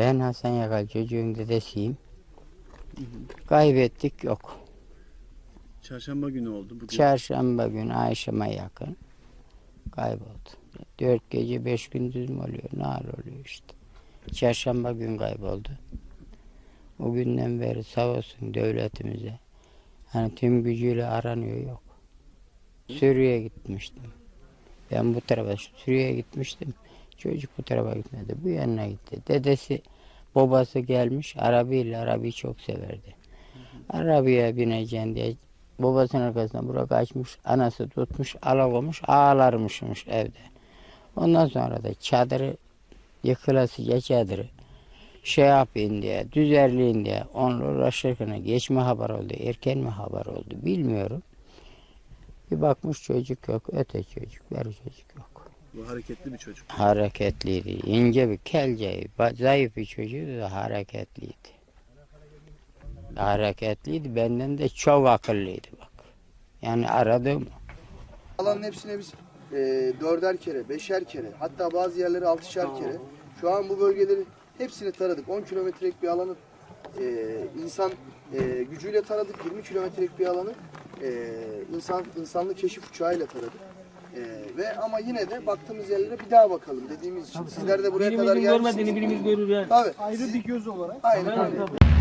Ben Hasan Yakal çocuğun dedesiyim. Kaybettik yok. Çarşamba günü oldu. Bugün Çarşamba günü akşama yakın kayboldu. Dört gece beş gündüz mü oluyor? Hal oluyor işte. Çarşamba gün kayboldu. O günden beri sağ olsun devletimize. Hani tüm gücüyle aranıyor yok. Suriye'ye gitmiştim. Ben bu tarafa Suriye'ye gitmiştim. Çocuk bu tarafa gitmedi. Bu yanına gitti. Dedesi babası gelmiş arabayla arabayı çok severdi. Arabaya bineceğim diye babasının arkasından buraya kaçmış. Anası tutmuş alakomuş ağlarmışmış evde. Ondan sonra da çadırı yıkılasıca çadırı şey yapayım diye, düzenleyin diye onunla uğraşırken geç mi haber oldu, erken mi haber oldu bilmiyorum. Bir bakmış çocuk yok, öte çocuk, beri çocuk yok. Bu hareketli bir çocuk. Hareketliydi, ince bir kelce, zayıf bir çocuğu da hareketliydi. Hareketliydi, benden de çok akıllıydı bak. Yani aradığım Alanın hepsine biz e, dörder kere, beşer kere, hatta bazı yerleri altışar kere. Şu an bu bölgeleri hepsini taradık. 10 kilometrelik bir alanı e, insan e, gücüyle taradık. 20 kilometrelik bir alanı e, insan insanlı keşif uçağıyla taradık. E, ve ama yine de baktığımız yerlere bir daha bakalım dediğimiz için. Sizler de buraya kadar Birimizin görmediğini birimiz görür yani. Tabii. Ayrı bir göz olarak Aynen öyle. Tabii.